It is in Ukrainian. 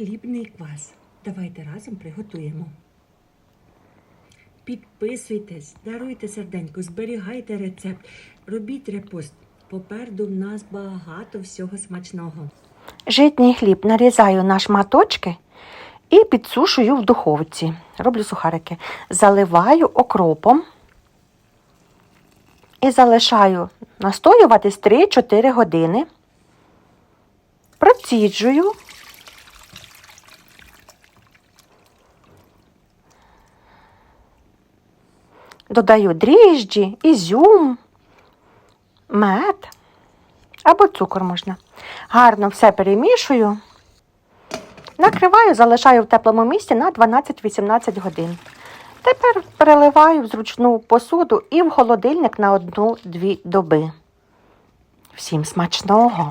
хлібний квас. Давайте разом приготуємо. Підписуйтесь, даруйте серденько, зберігайте рецепт, робіть репост. Попереду в нас багато всього смачного. Житній хліб нарізаю на шматочки і підсушую в духовці. Роблю сухарики. Заливаю окропом і залишаю настоюватись 3-4 години. Проціджую. Додаю дріжджі, ізюм, мед або цукор можна. Гарно все перемішую. Накриваю, залишаю в теплому місці на 12-18 годин. Тепер переливаю в зручну посуду і в холодильник на 1-2 доби. Всім смачного!